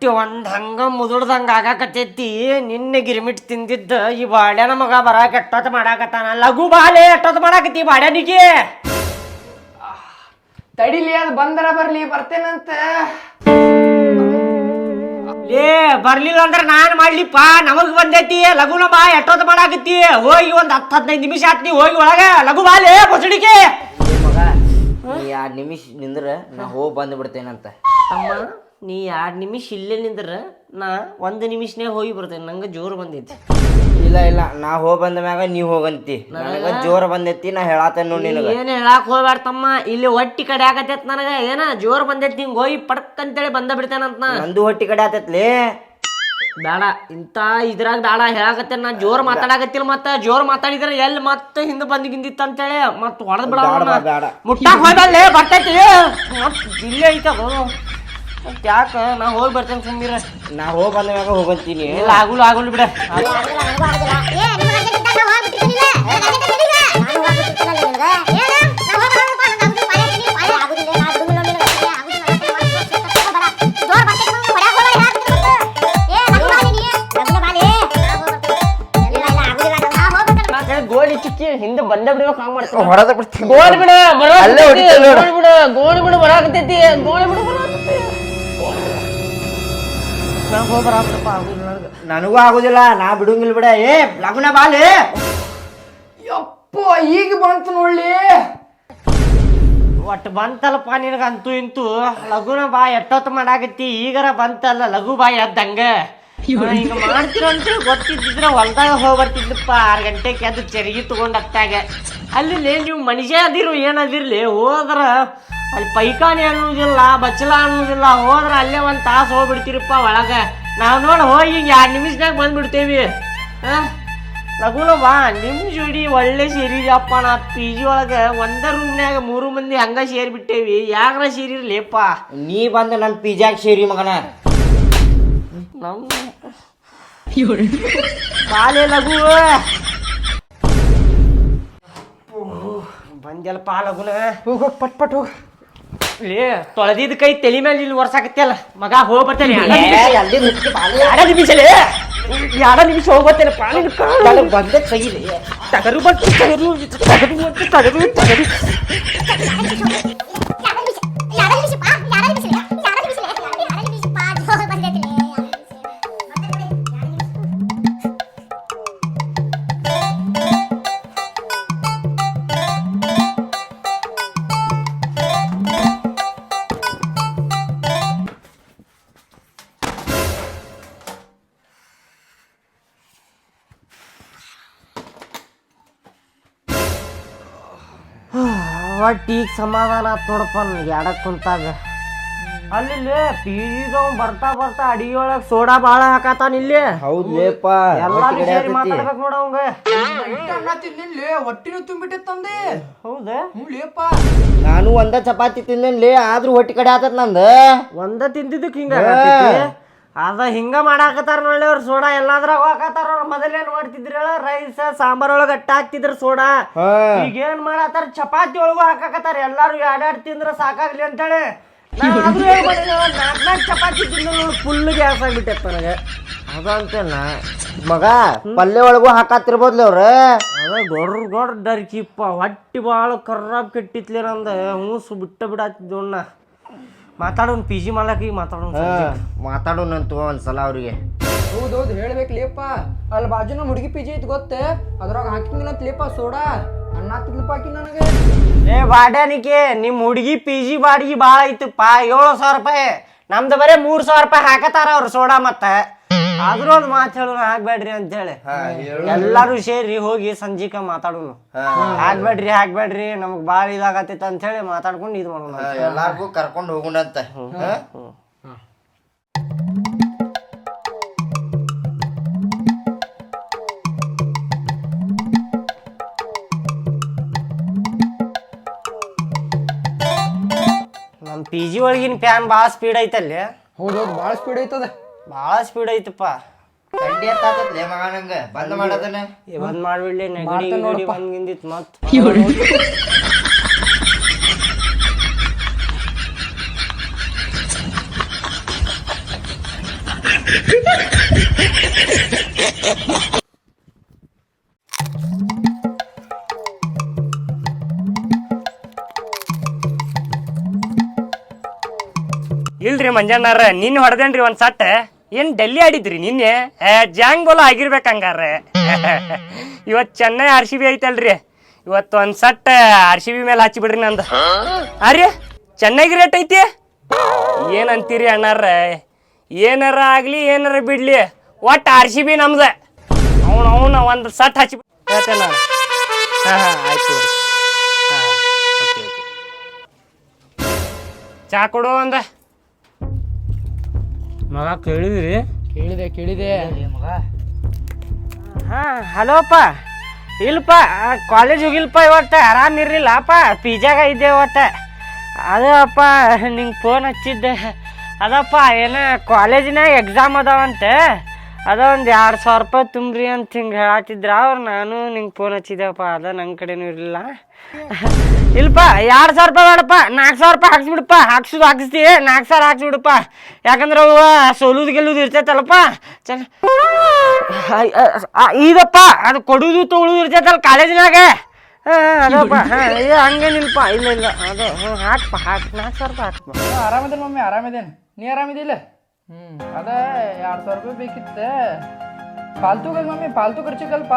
ಹೊಟ್ಟಿ ಒಂದು ಹಂಗ ಮುದುಡ್ದಂಗೆ ಆಗಾಕತ್ತೈತಿ. ನಿನ್ನೆ ಗಿರ್ಮಿಟ್ ತಿಂದಿದ್ದ ಈ ಬಾಡ್ಯಾನ ಮಗ ಬರಾಕ ಎಷ್ಟೊತ್ತು ಮಾಡಾಕತ್ತಾನ. ಲಘು ಬಾಲೆ ಎಷ್ಟೊತ್ತು ಮಾಡಾಕತ್ತಿ ಬಾಡ್ಯಾನಿಗೆ ತಡಿಲಿ ಅದು ಬಂದರ ಬರ್ಲಿ ಬರ್ತೇನಂತ. ಲೇ ಬರ್ಲಿಲ್ಲ ಅಂದ್ರೆ ನಾನು ಮಾಡ್ಲಿಪ್ಪ. ನಮಗ್ ಬಂದೈತಿ. ಲಘುನ ಬಾ ಎಷ್ಟೊತ್ತು ಮಾಡಾಕತ್ತಿ. ಹೋಗಿ ಒಂದ್ ಹತ್ತು ಹದಿನೈದು ನಿಮಿಷ ಆತ್ನಿ ಹೋಗಿ ಒಳಗ. ಲಘು ಬಾಲೆ ಬಸಡಿಕೆ ಮಗ ಎರಡು ನಿಮಿಷ ನಿಂದ್ರ ನಾ ಹೋಗಿ ಬಂದು ಬಿಡ್ತೇನಂತ. ತಮ್ಮ. ನೀ ಎರಡು ನಿಮಿಷ ಇಲ್ಲೇ ನಿಂದ್ರ ನಾ ಒಂದು ನಿಮಿಷನೇ ಹೋಗಿ ಬರ್ತೇನೆ ನಂಗೆ ಜೋರು ಬಂದೈತಿ. ಇಲ್ಲ ಇಲ್ಲ ನಾ ಹೋಗಿ ಬಂದ ಮ್ಯಾಗ ನೀ ಹೋಗಂತಿ ನನಗ ಜೋರ ಬಂದೈತಿ ನಾ ಹೇಳತ್ತೇನೆ ನೋಡಿ ಏನು ಏನ್ ಹೇಳಾಕ್ ಹೋಗ್ಬೇಡ ತಮ್ಮ ಇಲ್ಲಿ ಹೊಟ್ಟಿ ಕಡೆ ಆಗತೈತ್ ನನಗ ಏನ ಜೋರ್ ಬಂದೈತಿ ಹಿಂಗ್ ಹೋಗಿ ಪಡಕ್ ಅಂತೇಳಿ ಬಂದ ಬಿಡ್ತೇನಂತ ನಾ. ನಂದು ಹೊಟ್ಟಿ ಕಡೆ ಆತೈತ್ಲಿ ಬೇಡ ಇಂಥ ಇದ್ರಾಗ ಬೇಡ ಹೇಳಾಕತ್ತೇನ ನಾ ಜೋರ್ ಮಾತಾಡಕತ್ತಿಲ್ಲ ಮತ್ತ ಜೋರ್ ಮಾತಾಡಿದ್ರೆ ಎಲ್ಲಿ ಮತ್ತ ಹಿಂದ ಬಂದ್ ಗಿಂದಿತ್ತ ಅಂತೇಳಿ ಮತ್ ಹೊಡೆದ್ ಬಿಡ ಬ್ಯಾಡ ಬಾ, ಬ್ಯಾಡ. ಮುಟ್ಟಾಕ್ ಹೋಗ್ಬಲ್ಲೇ ಬರ್ತೈತಿ. ಮತ್ ಇಲ್ಲೇ ಐತದ ಮತ್ ಯಾಕ? ನಾ ಹೋಗಿ ಬರ್ತೇನೆ ಸುಮ್ಮಿರ ನಾ ಹೋಗಿ ಬಂದಾಗ ಹೋಗಂತೀನಿ. ಇಲ್ಲ ಆಗುಲ್ ಆಗುಲ್ ಬಿಡ. ಗೋಲಿ ಚಿಕ್ಕಿ ಹಿಂದೆ ಬಂದ ಬಿಡ್ಬೇಕು ಹಂಗ ಹೊಡೆದ ಬಿಡ್ತೀನಿ ಗೋಳಿ ಬಿಡ ಅಲ್ಲೇ. ಗೋಲ್ ಬಿಡ ಗೋಲ್ ಬಿಡ ಬರಾಕತೈತಿ ಗೋಲ್ ಬಿಡ ಬರಾಕತೈತಿ ನಾ ಹೋಗಿ ಬರಾಕಪ್ಪ ಆಗುದಿಲ್ಲ ನನಗೆ. ನನಗೂ ಆಗುದಿಲ್ಲ ನಾ ಬಿಡುಂಗಿಲ್ಲ ಬಿಡ. ಏ ಲಗುನ ಬಾಲಿ. ಯಪ್ಪ ಈಗ ಬಂತು ನೋಡ್ಲಿ. ಒಟ್ಟು ಬಂತಲ್ಲಪ್ಪ ನಿನಗಂತೂ ಇಂತು ಇಂತೂ. ಲಘುನ ಬಾ ಎಟ್ಟೊತ್ತು ಮಾಡಾಕತ್ತಿ? ಈಗರ ಬಂತಲ್ಲ ಲಘು ಬಾ ಎದ್ದಂಗ. ಹಿಂಗ ಮಾಡ್ತಿರಂತ ಗೊತ್ತಿದ್ದಿದ್ರ ಹೊಲ್ದಾಗ ಹೋಗಿ ಬರ್ತಿದ್ದಪ್ಪ ಆರು ಗಂಟೆಗೆ ಎದ್ದು ಚರಿಗೆ ತಗೊಂಡತ್ತಾಗ ಅಲ್ಲಿ ನೀವು ಮನುಷ್ಯ ಅದಿರು ಏನದಿರ್ಲಿ ಹೋದ್ರ ಅಲ್ಲಿ ಪೈಖಾನೆ ಅನ್ನೋದಿಲ್ಲ ಬಚ್ಚಲ ಅನ್ನೋದಿಲ್ಲ ಹೋದ್ರೆ ಅಲ್ಲೇ ಒಂದು ತಾಸು ಹೋಗ್ಬಿಡ್ತೀರಪ್ಪ ಒಳಗೆ. ನಾವು ನೋಡಿ ಹೋಗಿ ಎರಡು ನಿಮಿಷದಾಗ ಬಂದ್ಬಿಡ್ತೇವಿ. ಹಾಂ? ಲಗುನ ಬಾ ನಿಮ್ ಜೋಡಿ ಒಳ್ಳೆ ಸೇರಿದಪ್ಪ ನಾ ಪಿ ಜಿ ಒಳಗೆ ಒಂದ ರೂಮ್ನ್ಯಾಗ ಮೂರು ಮಂದಿ ಹಂಗ ಸೇರಿ ಬಿಟ್ಟೇವಿ ಯಾಕ್ರ ಸೇರಿರ್ಲೇಪ್ಪ ನೀ ಬಂದ ನನ್ನ ಜಾಗ ಸೇರಿ ಮಗನ. ನಮ್ಮ ಬಾಲೆ ಲಘು ಬಂದ್ಯಲ್ಪ ಲಗುನ ಹೋಗ್ ಹೋಗ್ ಪಟ್ ಪಟ್ ಹೋಗ್. ಲೇ ತೊಳೆದಿದ್ ಕೈ ತಲಿ ಮೇಲೆ ಇಲ್ಲಿ ಒರ್ಸಾಕತ್ಯಲ್ಲ ಮಗ ಹೋಗ್ ಬರ್ತೇನೆ ಎರಡ ನಿಮಿಷ ಲೇ ಎರಡ ನಿಮಿಷ ಹೋಗ್ ಬರ್ತೇನೆ ಪಾಲಿನ ಕಾಲು ಬಂದ ತೆಗಿಲಿ ತಗರು ಬಂತು ತಗರು ತಗರು ಬಂತು ತಗರು ತಗರು ಒಟ್ಟು ಈಗ ಸಮಾಧಾನ ಆತ್ ನೋಡಪ್ಪ ನನಗೆ ಎಡಕ್ ಕುಂತಾಗ ಅಲ್ಲಿ ಪೀಜಿದವ್ ಬರ್ತಾ ಬರ್ತಾ ಅಡಿಗೆ ಒಳಗ್ ಸೋಡಾ ಬಾಳ ಹಾಕತಾನ ಇಲ್ಲಿ. ಹೌದ್ಲೇಪ ಎಲ್ಲಾರು ಸೇರಿ ಮಾತಾಡ್ಬೇಕು ನೋಡ ಅವಂಗ. ತಿನ್ನಿಲ್ಲ ಹೊಟ್ಟಿನೂ ತುಂಬಿಟ್ಟಿತ್ತಂದೆ ಹೌದಾ? ಹ್ಞೂ ಲೇಪ ನಾನು ಒಂದ ಚಪಾತಿ ತಿಂದೇನ್ಲಿ ಆದ್ರೂ ಹೊಟ್ಟಿ ಕಡೆ ಆತತ್ ನಂದ. ಒಂದ ತಿಂದಿದ್ದಕ್ಕೆ ಹಿಂಗ. ಅದ ಹಿಂಗ ಮಾಡಾಕತ್ತಾರ ನೋಡಿ ಅವ್ರ ಸೋಡಾ. ಎಲ್ಲಾದ್ರಾಗ ಹಾಕತ್ತಾರ ಅವ್ರ ಮೊದಲೇನ್ ಮಾಡ್ತಿದ್ರ ರೈಸ್ ಸಾಂಬಾರ್ ಒಳಗ ಅಟ್ಟ ಹಾಕ್ತಿದ್ರ ಸೋಡಾ. ಈಗ ಏನ್ ಮಾಡತ್ತಾರ? ಚಪಾತಿ ಒಳಗೂ ಹಾಕಾಕತ್ತಾರ. ಎಲ್ಲಾರು ಎರಡೆರಡು ತಿಂದ್ರ ಸಾಕಾಗ್ಲಿ ಅಂತೇಳಿ. ನಾಲ್ಕು ಚಪಾತಿ ತಿಂದ್ರು ಫುಲ್ ಗ್ಯಾಸ್ ಆಗ್ಬಿಟ್ಟೈತ್ ನನಗೆ. ಅದಂತೇನ? ಮಗ ಪಲ್ಯ ಒಳಗೂ ಹಾಕಾತಿರ್ಬೋದ್ಲಿ ಅವ್ರ. ಅದ ಗೊಡ್ರ ಗೊಡ್ರ ಡರ್ಕಿಪ್ಪ ಹೊಟ್ಟಿ ಭಾಳ ಕರ್ರಾಬ್ ಕೆಟ್ಟಿತ್ಲಿ ನಂದ. ಹೂಸು ಬಿಟ್ಟ ಬಿಡಾತಿದ್ದೋಣ ಮಾತಾಡೋನ್ ಪಿ ಜಿ ಮಾಡಕ್ಕೆ ಈಗ ಮಾತಾಡೋನ್ ಒಂದ್ ಒಂದ್ಸಲ ಅವ್ರಿಗೆ. ಹೌದೌದು ಹೇಳ್ಬೇಕು ಲೇಪ ಅಲ್ಲಿ ಬಾಜುನ ಹುಡುಗಿ ಪಿ ಪಿಜಿ ಐತಿ ಗೊತ್ತೆ? ಅದ್ರಾಗ ಹಾಕಿಂಗಿಲ್ಲ ಅಂತ ಲೇಪ ಸೋಡಾ. ಅಣ್ಣ ತಿಳ್ಪ ಆಕಿ ನನಗೆ. ಏ ಬಾಡ್ಯಾನಿಕೆ ನಿಮ್ ಹುಡುಗಿ ಪಿ ಜಿ ಬಾಡಿಗೆ ಭಾಳ ಐತಪ್ಪ. ಏಳು ಸಾವಿರ ರೂಪಾಯಿ. ನಮ್ದು ಬರೇ ಮೂರ್ ಸಾವಿರ ರೂಪಾಯಿ ಹಾಕತಾರ ಅವ್ರು ಸೋಡಾ ಮತ್ತ. ಆದ್ರೂ ಒಂದು ಮಾತು ಹೇಳೋಣ ಅಂತ ಹೇಳಿ. ಎಲ್ಲಾರು ಸೇರಿ ಹೋಗಿ ಸಂಜಿಕ ಮಾತಾಡೋನು. ಹಾಕ್ಬೇಡ್ರಿ ಹಾಕ್ಬೇಡ್ರಿ ನಮಗ್ ಬಾಳ ಇದಾಗತ್ತೈತೆ ಅಂತ ಹೇಳಿ ಮಾತಾಡ್ಕೊಂಡು ಇದು ಮಾಡೋಣ. ಎಲ್ಲಾರ್ಗೂ ಕರ್ಕೊಂಡು ಹೋಗುಣಂತ? ನಮ್ ಪಿ ಜಿ ಒಳಗಿನ ಫ್ಯಾನ್ ಭಾಳ ಸ್ಪೀಡ್ ಐತಲ್ಲಿ. ಹೌದೌದು ಭಾಳ ಸ್ಪೀಡ್ ಐತದ. ಭಾಳ ಸ್ಪೀಡ್ ಐತಪ್ಪ. ತಂಡಿ ಅಂತ ಆತತ್ ಲೇ ಮಗ ನಂಗ? ಬಂದ್ ಮಾಡೋದನ್ನ ನೆಗಡಿ ನೋಡಿ ಬಂದ್ ಮತ್ ಇಲ್ರಿ ಮಂಜಣ್ಣಾರ ನಿನ್ನ ಹೊಡೆದೇನ್ರಿ ಒಂದ್ ಸಟ್ಟ? ಏನ್ ಡೆಲ್ಲಿ ಆಡಿದ್ರಿ ನಿನ್ನೆ? ಏ ಜಾಂಗ್ ಬೋಲ ಆಗಿರ್ಬೇಕು ಹಂಗಾರೆ ಇವತ್ ಚೆನ್ನೈ ಆರ್ ಸಿ ಬಿ ಐತಲ್ರಿ. ಇವತ್ತು ಒಂದ್ ಸಟ್ ಆರ್ ಸಿ ಬಿ ಮೇಲೆ ಹಚ್ಚಿಬಿಡ್ರಿ ನಂದು. ಅರೆ ಚೆನ್ನೈಗೆ ರೇಟ್ ಐತಿ? ಏನಂತೀರಿ ಅಣ್ಣಾರ ಏನಾರ ಆಗ್ಲಿ, ಏನಾರ ಬಿಡ್ಲಿ, ಒಟ್ಟು ಆರ್ ಸಿ ಬಿ ನಮ್ದ. ಅವ್ನು, ಅವನ ಒಂದು ಸಟ್ ಹಚ್ಚಿ ಹೇಳ್ತೇನೆ ನಾನು. ಹಾಂ ಹಾಂ ಚಾ ಕೊಡು ಒಂದ. ಮಗ ಕೇಳಿದ್ರಿ? ಕೇಳಿದೆ ಕೇಳಿದೆ. ಹಾ ಹಲೋಪ್ಪ ಇಲ್ಪ ಕಾಲೇಜ್ ಹೋಗಿಲ್ಪ ಇವತ್ತು ಆರಾಮ್ ಇರ್ಲಿಲ್ಲಪ್ಪ. ಪಿಜಾಗ ಇದ್ದೆ ಇವತ್ತು. ಅಪ್ಪ ನಿಂಗೆ ಫೋನ್ ಹಚ್ಚಿದ್ದೆ. ಅದಪ್ಪ ಏನ ಕಾಲೇಜಿನಾಗ ಎಕ್ಸಾಮ್ ಅದಾವಂತೆ? ಅದ ಒಂದು ಎರಡು ಸಾವಿರ ರೂಪಾಯಿ ತುಂಬ್ರಿ ಅಂತ ಹಿಂಗೆ ಹೇಳತ್ತಿದ್ರ ಅವ್ರು ನಾನು ನಿಂಗೆ ಫೋನ್ ಹಚ್ಚಿದ್ದೆಪ್ಪ ಅದ ನನ್ನ ಕಡೆನೂ ಇರಲಿಲ್ಲ. ಇಲ್ಲಪ್ಪ, ಎರಡು ಸಾವಿರ ರೂಪಾಯಿ ಬೇಡಪ್ಪ ನಾಲ್ಕು ಸಾವಿರ ರೂಪಾಯಿ ಹಾಕ್ಸ್ಬಿಡಪ್ಪ, ಹಾಕ್ಸೋದು ಹಾಕಿಸ್ತೀವಿ ನಾಲ್ಕು ಸಾವಿರ ಹಾಕ್ಸ್ಬಿಡಪ್ಪ. ಯಾಕಂದ್ರೆ ಅವು ಸೋಲುದು ಗೆಲ್ಲುದು ಇರ್ತೈತಲ್ಲಪ್ಪ. ಚೆನ್ನ ಇದಪ್ಪ ಅದು ಕೊಡುದು ತೊಗೊಳುದು ಇರ್ತೈತಲ್ಲ ಕಾಲೇಜಿನಾಗ. ಅದಪ್ಪ, ಹಾಂ ಹಂಗೇನಿಲ್ಲಪ್ಪ ಇಲ್ಲ ಇಲ್ಲ, ಅದು ಹ್ಞೂ ಹಾಕ್ಪ, ಹಾಕ್ ನಾಲ್ಕು ಸಾವಿರ ರೂಪಾಯಿ ಹಾಕ್ಪ. ಆರಾಮಿದ್ದೇನೆ ಮಮ್ಮಿ ಆರಾಮಿದ್ದೇನೆ ನೀ ಆರಾಮಿದಿಲ್ಲ? ಹ್ಮ್, ಅದೇ ಎರಡು ಸಾವಿರ ರೂಪಾಯಿ ಬೇಕಿತ್ತು. ಫಾಲ್ತುಗಲ್ ಮಮ್ಮಿ ಫಾಲ್ತು ಖರ್ಚಿಗಲ್ಪ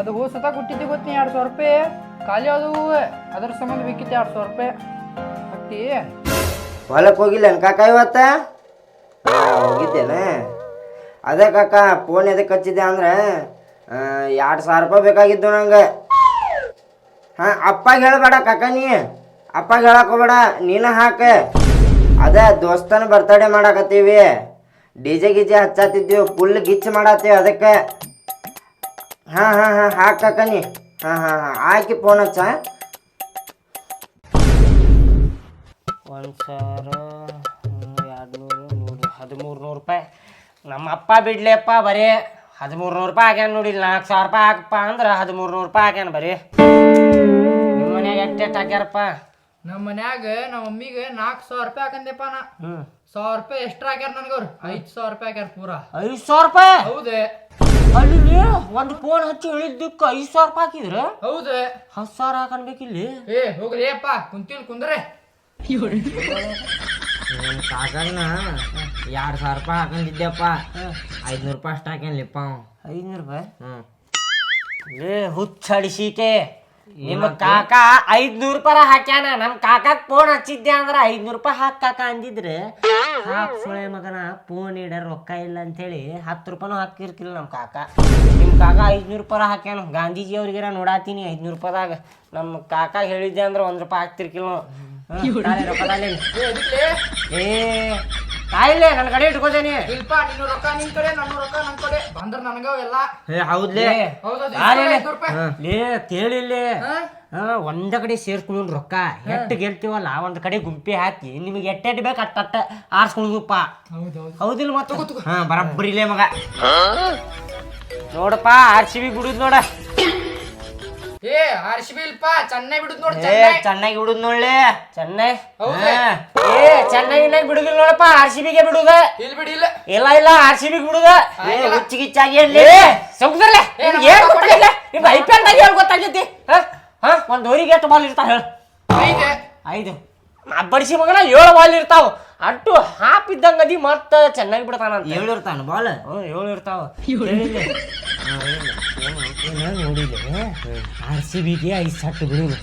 ಅದು ಹೂ ಸತ ಕೊಟ್ಟಿದ್ದೆ ಗೊತ್ತಿ ಎರಡು ಸಾವಿರ ರೂಪಾಯಿ. ಖಾಲಿ ಅದು ಅದ್ರ ಸಂಬಂಧ ಬೇಕಿತ್ತು ಎರಡು ಸಾವಿರ ರೂಪಾಯಿ. ಹಾಕ್ತಿ ಹೊಲಕ್ಕೆ ಹೋಗಿಲ್ಲ ಕಾಕ ಇವತ್ತ? ಹೋಗಿದ್ದೇನ. ಅದೇ ಕಾಕ ಫೋನ್ ಎದಕ್ಕೆ ಹಚ್ಚಿದ್ದೆ ಅಂದ್ರೆ ಎರಡು ಸಾವಿರ ರೂಪಾಯಿ ಬೇಕಾಗಿದ್ದು ನಂಗೆ. ಹಾಂ, ಅಪ್ಪಗೆ ಹೇಳಬೇಡ ಕಾಕ ನೀ. ಅಪ್ಪಗೆ ಹೇಳಕ್ ಹೋಗ್ಬೇಡ. ನೀನ ಹಾಕ. ಅದೇ ದೋಸ್ತನ ಬರ್ತಡೇ ಮಾಡಾಕತ್ತೀವಿ. ಡಿ ಜೆ ಗಿಜೆ ಹಚ್ಚಾತಿದ್ದೀವಿ ಫುಲ್ ಗಿಚ್ ಮಾಡತ್ತೀವಿ ಅದಕ್ಕೆ. ಹಾಂ ಹಾಂ ಹಾಂ ಹಾಕಾಕನಿ ಹಾ ಹಾ, ಹಾಂ ಹಾಂ, ಹಾಕಿ ಫೋನ್ ಹಚ್ಚ. ಒಂದು ಸಾವಿರ ಎರಡು ನೂರು ನೂರು, ಹದಿಮೂರು ನೂರು ರೂಪಾಯಿ. ನಮ್ಮ ಅಪ್ಪ ಬಿಡ್ಲಿಯಪ್ಪ ಬರೀ ಹದಿಮೂರು ನೂರು ರೂಪಾಯಿ ಹಾಕ್ಯಾನ ನೋಡಿ ನಾಲ್ಕು ಸಾವಿರ ರೂಪಾಯಿ ಹಾಕಪ್ಪ ಅಂದ್ರೆ ಹದಿಮೂರು ನೂರು ರೂಪಾಯಿ ಹಾಕ್ಯಾನ ಬರೀ. ನಿಮ್ಮ ಮನ್ಯಾಗ ಎಷ್ಟು ಎಷ್ಟು ಹಾಕ್ಯಾರಪ್ಪ ನಮ್ಮ ಮನ್ಯಾಗ ನಮ್ಮ ಮಮ್ಮಿಗೆ ನಾಲ್ಕು ಸಾವಿರ ರೂಪಾಯಿ ಹಾಕಂದೆಪ್ಪ ನಾ. ಹ್ಞೂ ಸಾವಿರ ರೂಪಾಯಿ ಎಷ್ಟ್ರ ಹಾಕ್ಯಾರ ನನಗವ್ರು ಐದು ಸಾವಿರ ರೂಪಾಯಿ ಹಾಕ್ಯಾರ ಪೂರಾ. ಐದು ಸಾವಿರ ರೂಪಾಯಿ? ಹೌದೇ. ಅಲ್ಲಿ ಒಂದು ಫೋನ್ ಹಚ್ಚಿ ಹೇಳಿದ್ದಕ್ಕೆ ಐದು ಸಾವಿರ ರೂಪಾಯಿ ಹಾಕಿದ್ರ? ಹೌದೇ. ಹತ್ತು ಸಾವಿರ ಹಾಕನ್ಬೇಕಿಲ್ಲಿ ಏ ಹೋಗ್ರಿ ಅಪ್ಪ ಕುಂತೀನಿ ಕುಂದ್ರೆ. ನಮ್ಮ ಕಾಕನ ಎರಡು ಸಾವಿರ ರೂಪಾಯಿ ಹಾಕೊಂಡಿದ್ದೆಪ್ಪ ಐದ್ನೂರು ರೂಪಾಯಿ ಅಷ್ಟು ಹಾಕ್ಯಾನ್ಲಿಪ್ಪ ಅವ. ಐನೂರು ರೂಪಾಯಿ? ಹ್ಞೂ ಏ ಹುಚ್ಚಡಿಸಿಕೆ ನಿಮ್ಮ ಕಾಕ ಐದ್ನೂರು ರೂಪಾಯಿ ಹಾಕ್ಯಾನ ನಮ್ಮ ಕಾಕಾಕ್ ಫೋನ್ ಹಚ್ಚಿದ್ದೆ ಅಂದ್ರೆ ಐದ್ನೂರು ರೂಪಾಯಿ ಹಾಕ್ ಕಾಕ ಅಂದಿದ್ರೆ ಹಾಕ್ ಸುಳೆ ಮಗನ ಫೋನ್ ಇಡ ರೊಕ್ಕ ಇಲ್ಲ ಅಂತೇಳಿ ಹತ್ತು ರೂಪಾಯಿನೂ ಹಾಕಿರ್ತಿಲ್ಲ ನಮ್ಮ ಕಾಕ. ನಿಮ್ಮ ಕಾಕ ಐದ್ನೂರು ರೂಪಾಯಿ ಹಾಕ್ಯಾನ ಗಾಂಧೀಜಿ ಅವ್ರಿಗೆ ನೋಡಾತೀನಿ ಐದ್ನೂರು ರೂಪಾಯಿದಾಗ. ನಮ್ಮ ಕಾಕ ಹೇಳಿದ್ದೆ ಅಂದ್ರೆ ಒಂದ್ ರೂಪಾಯಿ ಹಾಕ್ತಿರ್ಕಿಲ್ಲ. ಏ ತಾಯಿಲೆ ನನ್ನ ಕಡೆ ಇಟ್ಕೋತೇನೆ. ಇಲ್ಪ ನಿನ್ನ ರೊಕ್ಕ ನಿನ್ ಕಡೆ ನನ್ನ ರೊಕ್ಕ ನನ್ ಕಡೆ. ಬಂದ್ರ ನನಗ ಎಲ್ಲ. ಏ ಹೌದ್ಲೇ? ಲೇ ತೇಳಿಲ್ಲೇ ಒಂದ ಕಡೆ ಸೇರ್ಸ್ಕೊಂಡು ರೊಕ್ಕ. ಎಟ್ಟು ಗೆಲ್ತೀವಲ್ಲ ಒಂದ್ ಕಡೆ ಗುಂಪಿ ಹಾಕಿ. ನಿಮಗೆ ಎಟ್ಟೆಟ್ ಬೇಕು ಅಟ್ಟ ಅಟ್ಟ ಆರ್ಸ್ಕೊಂಡ್ವಪ್ಪ ಹೌದೌದು ಹೌದಿಲ್ಲ ಮತ್ತೆ ಹಾ ಬರಬ್ಬರಿಲೇ ಮಗ. ನೋಡಪ್ಪ ಆರ್ಸಿ ಬಿ ಬಿಡುದ್ ನೋಡ. ಏ ಆರ್ ಸಿ ಇಲ್ಪ ಚೆನ್ನೈ ಬಿಡುದ್ ನೋಡ್ ಏ ಚೆನ್ನೈ. ಚೆನ್ನಾಗಿ ಬಿಡುದ್ ನೋಡ್ಲೆ. ಚೆನ್ನೈ. ಹೌದೇ? ಹಾ. ಏ ಚೆನ್ನೈನಾಗ ಬಿಡುದಿಲ್ಲ ನೋಡಪ್ಪ ಆರ್ ಸಿ ಬಿಗೆ ಬಿಡುದ. ಇಲ್ಲಿ ಬಿಡಿ ಇಲ್ಲ. ಇಲ್ಲ ಆರ್ ಸಿ ಬಿಗೆ ಬಿಡುದ. ಏ ಹುಚ್ಚಿಗಿಚ್ಚಾಗಿ ಏ ಸೌಕರ್ಲೆ? ಏನ್ ಗೊತ್ತಾಗಿಲ್ಲ? ನಿಮ್ ಐ ಪಿ ಎಲ್ ದಾಗ ಏನ್ ಗೊತ್ತಾಗೈತಿ ಹಾ? ಹಾ? ಒಂದ್ ಊರಿಗೆ ಎಷ್ಟು ಬಾಲ್ ಇರ್ತಾವ ಹೇಳ. ಐದೆ. ಐದು. ಬಡಿಸಿ ಮಗನ ಏಳು ಬಾಲ್ ಇರ್ತಾವ. ಅಟ್ಟು ಹಾಪಿದ್ದಂಗ ಅದಿ ಮತ್ತ ಚೆನ್ನಾಗಿ ಬಿಡ್ತಾನಂತ. ಹೇಳಿರ್ತಾನ ಬಾಲ್? ಹ್ಞೂ ಏಳು ಇರ್ತಾವ. ನೋಡಿಲ್ಲ ಆರ್ ಸಿ ಬಿಗೆ ಐದು ಸಟ್ಟು ಬಿಡುದು.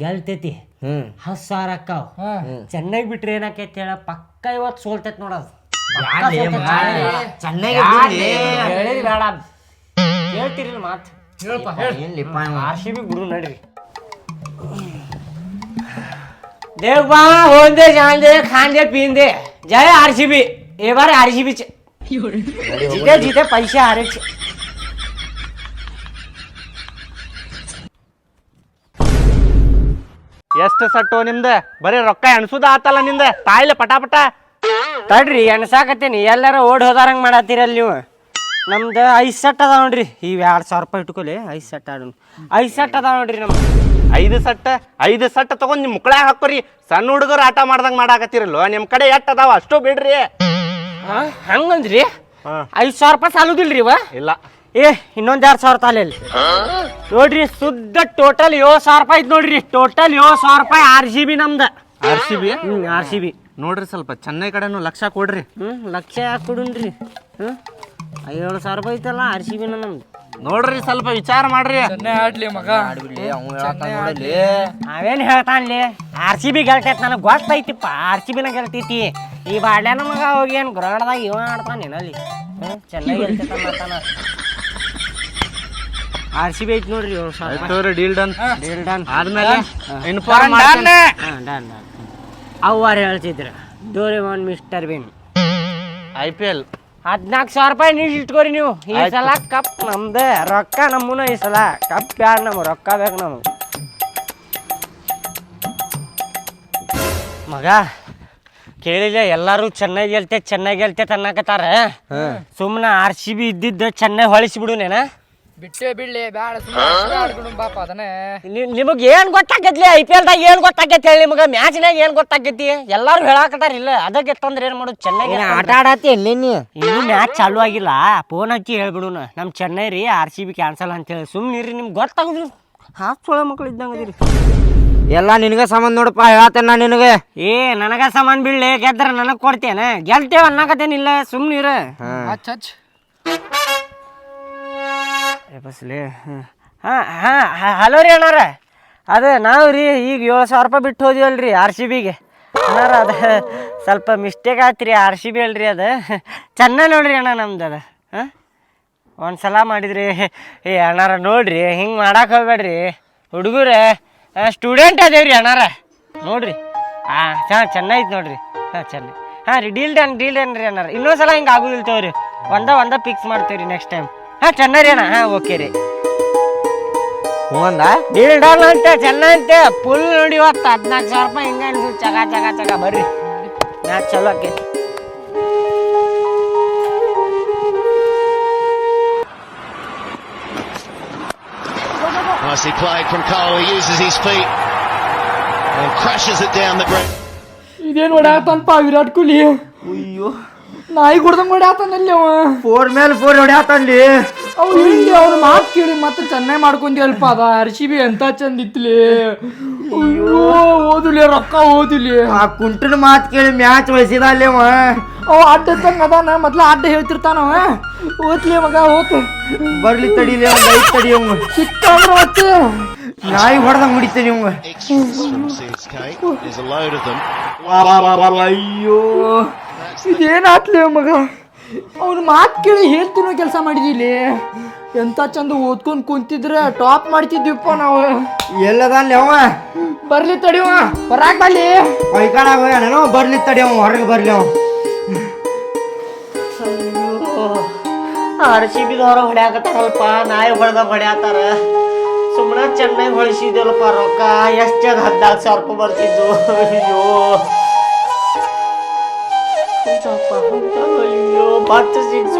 ಗೆಲ್ತೈತಿ. ಹಸಾರ ಸಾವಿರ ಅಕ್ಕಾವ್. ಚೆನ್ನಾಗಿ ಬಿಟ್ರೆ ಏನಾಕೈತಿ ಹೇಳ ಪಕ್ಕ ಇವತ್ತು ಸೋಲ್ತೈತಿ ನೋಡೋದು. ಚೆನ್ನಾಗಿ ಬೇಡ. ಹೇಳ್ತಿರಿಲ್ಲ ಮಾತು? ಆರ್ ಸಿ ಬಿ ಬಿಡು ನಡ್ರಿ. देख बा होंदे जांदे खांदे पींदे जय आरसीबी ये बार आरसीबी जीते जीते पैसे हारे छे. ಎಷ್ಟು ಸಟ್ಟು ನಿಮ್ದ ಬರೀ ರೊಕ್ಕ ಎಣಸುದ ಆತಲ್ಲ ನಿಂದ ತಾಯಿಲೆ ಪಟ ಪಟ ತಡ್ರಿ ಎಣ್ಸಾಕತ್ತೀನಿ ಎಲ್ಲಾರ ಓಡ್ ಹೋದಾರಂಗ್ ಮಾಡತ್ತೀರಲ್ಲ ನೀವು ನಮ್ದು ಐದು ಸೆಟ್ ಅದಾವ ನೋಡ್ರಿ ಇವ್ ಎರಡು ಸಾವಿರ ರೂಪಾಯಿ ಇಟ್ಕೊಲಿ ಐದು ಸೆಟ್ ಆಡು ಐದು ಸೆಟ್ ಅದಾವ ನೋಡ್ರಿ ನಮ್ದು ಐದು ಸಟ್ಟ ಐದು ಸಟ್ಟ ತಗೊಂಡ್ ನಿಮ್ ಮುಕ್ಕಳ ಹಾಕೋರಿ ಸಣ್ಣ ಹುಡುಗರು ಆಟ ಮಾಡ್ದಂಗ ಮಾಡಾಕತ್ತಿರಲ್ವ ನಿಮ್ ಕಡೆ ಎಷ್ಟ್ ಅದಾವ ಅಷ್ಟು ಬಿಡ್ರಿ. ಹಾ ಹಂಗಂದ್ರಿ. ಐದು ಸಾವಿರ ರೂಪಾಯಿ ಸಾಲುದಿಲ್ರಿ ಇವ? ಇಲ್ಲ. ಏ ಇನ್ನೊಂದ್ ಎರಡ್ ಸಾವಿರ ತಾಲೆ ನೋಡ್ರಿ ಸುದ್ದ ಟೋಟಲ್ ಏಳು ಸಾವಿರ ರೂಪಾಯಿ ಐತ್ ನೋಡ್ರಿ. ಟೋಟಲ್ ಏಳು ಸಾವಿರ ರೂಪಾಯಿ ಆರ್ ಜಿ ಬಿ ನಮ್ದ. R C B R C B ನೋಡ್ರಿ ಸ್ವಲ್ಪ ಚೆನ್ನೈ ಕಡೆನೂ ಲಕ್ಷ ಕೊಡ್ರಿ. ಹ್ಞೂ ಲಕ್ಷ ಯಾಕೆ ಕೊಡುನ್ರಿ? ಹ್ಞೂ ಏಳು ಸಾವಿರ ರೂಪಾಯಿ ಐತಲ್ಲ ಆರ್ ಸಿ ಬಿನ ನಮ್ದು. ನೋಡ್ರಿ ಸ್ವಲ್ಪ ವಿಚಾರ ಮಾಡ್ರಿ. ಚೆನ್ನೈ ಆಡ್ಲಿ ಮಗ. ಅವೇನು ಹೇಳ್ತಾನ್ಲಿ? ಆರ್ ಸಿ ಬಿ ಗೆಲ್ತೈತಿ ನನಗೆ ಗೊತ್ತೈತಿಪ್ಪ ಆರ್ ಸಿ ಬಿನ ಗೆಲ್ತೈತಿ ಈ ಬಾಡ್ಯಾನ ಮಗ ಹೋಗಿ ಏನು ಗ್ರೌಂಡ್ದಾಗ ಇವ ಆಡ್ತಾನೆ ಅಲ್ಲಿ ಹ್ಞೂ ಚೆನ್ನಾಗಿ ಗೆಲ್ತೈತಾನ ಆರ್ ಸಿ ಬಿ ಐತಿ ನೋಡ್ರಿ ಏಳು ಸಾವಿರ ಆಯ್ತು ಡೀಲ್ ಡನ್ ಡೀಲ್ ಡನ್ ಆದ್ಮೇಲೆ ಇನ್ಫಾರ್ಮ್ ಡನ್ ಡನ್ ಅವ್ವಾರ ಹೇಳ್ತಿದ್ರು. Doraemon Mister Bean. I P L. ಹದಿನಾಲ್ಕು ಸಾವಿರ ರೂಪಾಯಿ ನೀವು ಇಟ್ಕೋರಿ ನೀವು. ಈ ಸಲ ಕಪ್ ನಮ್ದೆ ರೊಕ್ಕ ನಮ್ಮನ ಈ ಸಲ. ಕಪ್ ಯಾರು ನಮ್ಗೆ ರೊಕ್ಕ ಬೇಕು ನಮಗೆ. ಮಗ ಕೇಳಿಲ್ಲ ಎಲ್ಲರೂ ಚೆನ್ನಾಗಿ ಗೆಲ್ತೆ ಚೆನ್ನಾಗಿ ಗೆಲ್ತೆ ಅನ್ನಕತ್ತಾರ ಸುಮ್ಮನೆ ಆರ್ ಸಿ ಬಿ ಇದ್ದಿದ್ದು ಚೆನ್ನಾಗಿ ಹೊಳಿಸ್ಬಿಡು ನೇನ. ಬಿಟ್ಟೆ ಬಿಡ್ಲಿ ಬ್ಯಾಡ ಸುಮ್ಮನೆ ಬಾಪ ಅದನ್ನೇ. ನಿಮಗೆ ಏನು ಗೊತ್ತಾಗೈತಿ ಐ ಪಿ ಎಲ್ದಾಗ ಏನು ಗೊತ್ತಾಗೈತಿ ಹೇಳಿ ನಿಮಗೆ? ಮ್ಯಾಚ್ನಾಗ ಏನು ಗೊತ್ತಾಗೈತಿ? ಎಲ್ಲಾರು ಹೇಳಾಕತ್ತಾರ ಇಲ್ಲ. ಅದಕ್ಕೆ ಗೆತ್ತಂದ್ರೆ ಏನು ಮಾಡೋದು? ಚೆನ್ನಾಗಿ ಆಟ ಆಡತ್ತಿ ಎಲ್ಲಿ ನೀ? ಇನ್ನೂ ಮ್ಯಾಚ್ ಚಾಲು ಆಗಿಲ್ಲ. ಫೋನ್ ಹಚ್ಚಿ ಹೇಳ್ಬಿಡುನ. ನಮ್ಮ ಚೆನ್ನೈ ರೀ ಆರ್ ಸಿ ಬಿ ಕ್ಯಾನ್ಸಲ್ ಅಂತೇಳಿ ಸುಮ್ಮನೆ ರೀ ನಿಮ್ಗೆ ಗೊತ್ತಾಗುದು ಹಾಸ್ಕೊಳ್ಳೋ ಮಕ್ಳು ಇದ್ದಂಗೆ ಅದೀರಿ. ಎಲ್ಲ ನಿನಗೆ ಸಂಬಂಧ ನೋಡಪ್ಪ ಹೇಳತ್ತೇನೆ ನಾ ನಿನಗೆ. ಏ ನನಗ ಸಾಮಾನ್ ಬೀಳ್ಲಿ ಗೆದ್ರ ನನಗೆ ಕೊಡ್ತೇನೆ. ಗೆಲ್ತೇವ ಅನ್ನಕತ್ತೇನಿಲ್ಲ ಸುಮ್ನಿರ ಇರ. ಹಚ್ ಹಚ್. ಬಸ್ಲಿ ಹಾಂ ಹಾಂ ಹಲೋ ರೀ ಅಣ್ಣಾರ ಅದೇ, ನಾವು ರೀ, ಈಗ ಏಳು ಸಾವಿರ ರೂಪಾಯಿ ಬಿಟ್ಟು ಹೋದಿವಲ್ರಿ ಆರ್ ಸಿ ಬಿಗೆ. ಅಣ್ಣಾರ ಅದು ಸ್ವಲ್ಪ ಮಿಸ್ಟೇಕ್ ಆಯ್ತು ರೀ, ಆರ್ ಸಿ ಬಿ ಅಲ್ರಿ ಅದು. ಚೆನ್ನಾಗಿ ನೋಡ್ರಿ ಅಣ್ಣ ನಮ್ದು ಅದು. ಹಾಂ? ಒಂದು ಸಲ ಮಾಡಿದ್ರಿ. ಏ ಅಣ್ಣಾರ ನೋಡ್ರಿ, ಹಿಂಗೆ ಮಾಡಕ್ಕೆ ಹೋಗ್ಬೇಡ್ರಿ. ಹುಡುಗರೇ ಸ್ಟೂಡೆಂಟ್ ಅದೇವ್ರಿ ಅಣ್ಣಾರ ನೋಡ್ರಿ. ಹಾಂ ಹಾಂ ಚೆನ್ನಾಗಿತ್ತು ನೋಡ್ರಿ. ಹಾಂ ಚೆನ್ನಾಗಿ ಹಾಂ ರೀ ಡೀಲ್ ಡನ್ ಡೀಲ್ ಡನ್ ರೀ ಅಣ್ಣಾರ ಇನ್ನೊಂದು ಸಲ ಹಿಂಗೆ ಆಗೋದಿಲ್ಲ ತಗೋರಿ. ಒಂದ ಒಂದ ಫಿಕ್ಸ್ ಮಾಡ್ತೀವಿ ರೀ ನೆಕ್ಸ್ಟ್ ಟೈಮ್ ಹಾಂ ಚೆನ್ನಾಗಿ ರೀ ಅಣ್ಣ ಹಾಂ ಓಕೆ ರೀ ಹ್ಞೂಂದ ಡೀಲ್ ಡನ್ ಅಂತ ಚೆನ್ನಾಗಂತೆ ಫುಲ್ ನೋಡಿ ಇವತ್ತು ಹದಿನಾಲ್ಕು ಸಾವಿರ ರೂಪಾಯಿ ಹಿಂಗೆ ಅನ್ಸುತ್ತೆ. ಚಗ ಚಗ ಚಗ ಬರ್ರಿ. ಮ್ಯಾಚ್ ಚಲೋ ಆಕೈತಿ. Nicely played from Cole. He uses his feet and crashes it down the ground. ಇದೇನ್ ಹೊಡ್ಯಾತನಪ್ಪ ವಿರಾಟ್ ಕೊಹ್ಲಿ? ಅಯ್ಯೋ. ನಾಯಿ ಹೊಡ್ದಂಗ್ ಹೊಡ್ಯಾತನಲ್ಲಿ ಅವ ಫೋರ್ ಮೇಲೆ ಫೋರ್ ಹೊಡ್ಯಾತಲ್ಲಿ ಅವ್ ಹಿಂಗೆ ಅವ್ರ ಮಾತು ಕೇಳಿ ಮತ್ತೆ ಚೆನ್ನೈ ಮಾಡ್ಕೊಂತೀವಲ್ಪ ಅದ ಆರ್ ಸಿ ಬಿ ಎಂತ ಚಂದ ಇತ್ಲಿ ಅಯ್ಯೋ ಓದಿಲಿ ರೊಕ್ಕ ಓದಿಲಿ ಆ ಕುಂಟನ ಮಾತು ಕೇಳಿ ಮ್ಯಾಚ್ ವಹಿಸಿದ ಅಲ್ಲಿ ಅವ ಅವ ಅಡ್ಡ ತಂಗ ಅದಾನ ಮೊದ್ಲ ಅಡ್ಡ ಹೇಳ್ತಿರ್ತಾನವ ಓದ್ಲಿ ಮಗ ಓತು ಬರ್ಲಿ ತಡಿಲಿ ಅವ್ನ್ ಐತ್ ತಡಿ ಅವ ಸಿಕ್ಕ ಮತ್ತೆ ನಾಯಿ ಹೊಡೆದಂಗ್ ಹೊಡಿತೇನೆ ಅವ್ Extras from CSK. There's a load of them. ಅಯ್ಯೋ ಇದೇನಾತ್ಲಿ ಮಗ? ಅವ್ನ ಮಾತು ಕೇಳಿ ಹೇಳ್ತೀನೋ ಕೆಲಸ ಮಾಡಿದಿಲ್ಲಿ ಎಂತ ಚಂದ ಓದ್ಕೊಂಡು ಕುಂತಿದ್ರೆ ಟಾಪ್ ಮಾಡ್ತಿದ್ವಿಪ್ಪ ನಾವು. ಎಲ್ಲದಲ್ಲಿ ಅವ? ಬರ್ಲಿ ತಡಿವ ಹೊರಗೆ ಬರ್ಲಿ. ಹೋಗ್ಯಾನೇನೋ ಬರ್ಲಿ ತಡಿ ಅವ ಹೊರಗೆ ಬರ್ಲಿ ಅವ. ಆರ್ ಸಿ ಹೊರಗೆ ಹೊಡ್ಯಾಕತ್ತಾರಲ್ಪ ನಾಯಿ ಹೊಡೆದ ಹೊಡ್ಯಾತಾರ. ಸುಮ್ಮನೆ ಚೆನ್ನಾಗಿ ಹೊಳಿಸಿದ್ವಲ್ಪ ರೊಕ್ಕ ಎಷ್ಟು ಜನ ಹದಿನಾಲ್ಕು ಸಾವಿರ ರೂಪಾಯಿ ಬರ್ತಿದ್ದು ಅಯ್ಯೋ. అయ్యో బట్ట సీట్స్